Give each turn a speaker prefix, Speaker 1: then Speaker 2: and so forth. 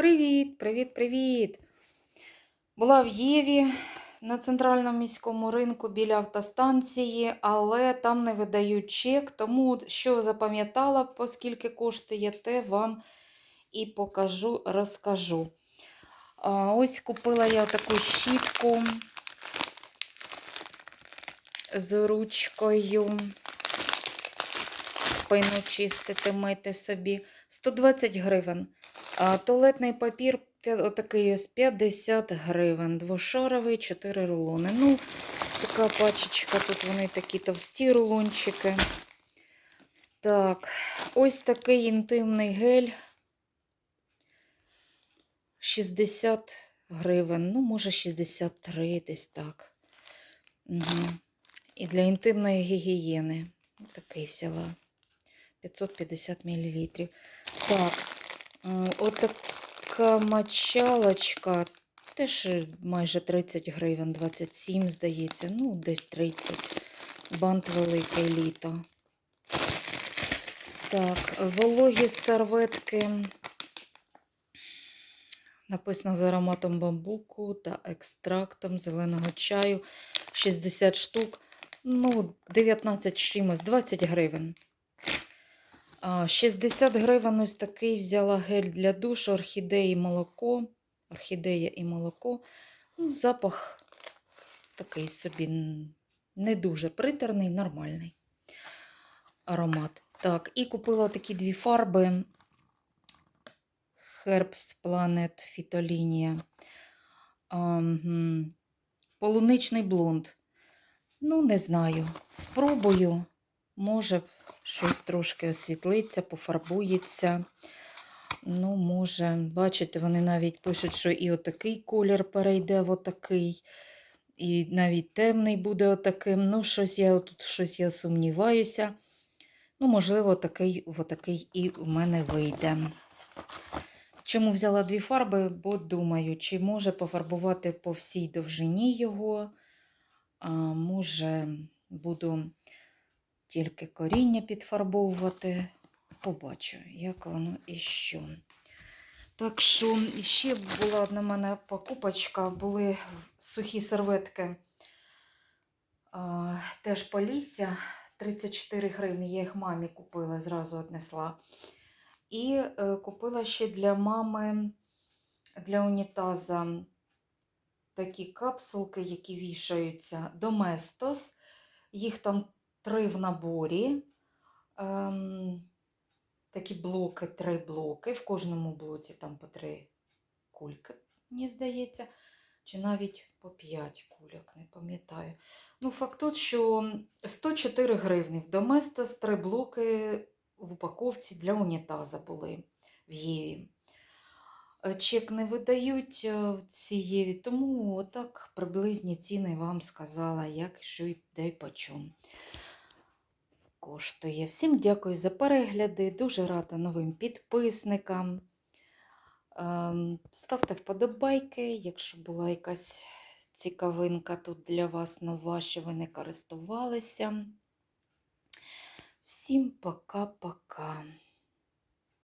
Speaker 1: Привіт, привіт, привіт! Була в Єві на центральному міському ринку біля автостанції, але там не видають чек, тому що запам'ятала, оскільки коштує, те вам і покажу, розкажу. Ось купила я таку щітку з ручкою. Спину чистити, мити собі. 120 гривень. Туалетний папір отакий ось 50 гривень. Двошаровий, 4 рулони. Ну, така пачечка, тут вони такі товсті рулончики. Так, ось такий інтимний гель. 60 гривень. Ну, може, 63 десь так. Угу. І для інтимної гігієни. Такий взяла. 550 мл. Так, отака мочалочка. Теж майже 30 гривень, 27, здається. Ну, десь 30. Бант великий літо. Так, вологі серветки. Написано з ароматом бамбуку та екстрактом зеленого чаю. 60 штук. Ну, 19 чимось, 20 гривень. А, 60 гривень ось такий взяла гель для душу, орхідеї молоко. Орхідея і молоко. Ну, запах такий собі не дуже приторний, нормальний аромат. Так, і купила такі дві фарби. Herbs Planet Фітолінія. Полуничний блонд. Ну, не знаю. Спробую. Може, щось трошки освітлиться, пофарбується. Ну, може, бачите, вони навіть пишуть, що і отакий колір перейде в отакий, і навіть темний буде отаким. Ну, щось я тут щось я сумніваюся. Ну, можливо, такий, отакий і в мене вийде. Чому взяла дві фарби? Бо думаю, чи може пофарбувати по всій довжині його, а може, буду тільки коріння підфарбовувати. Побачу, як воно і що. Так що ще була одна мене покупочка, були сухі серветки. А, теж Полісся, 34 гривні. Я їх мамі купила, зразу однесла. І е, купила ще для мами для унітаза такі капсулки, які вішаються. Доместос. Їх там три в наборі. Ем, такі блоки, три блоки. В кожному блоці там по три кульки, мені здається. Чи навіть по 5 кульок, не пам'ятаю. Ну, факт тут, що 104 гривні в Доместос, три блоки в упаковці для унітаза були в Єві. Е, Чек не видають е, в цій Єві, тому отак приблизні ціни вам сказала, як, що і де й по чому коштує. Всім дякую за перегляди, дуже рада новим підписникам. Ем, Ставте вподобайки, якщо була якась цікавинка тут для вас нова, що ви не користувалися. Всім пока-пока.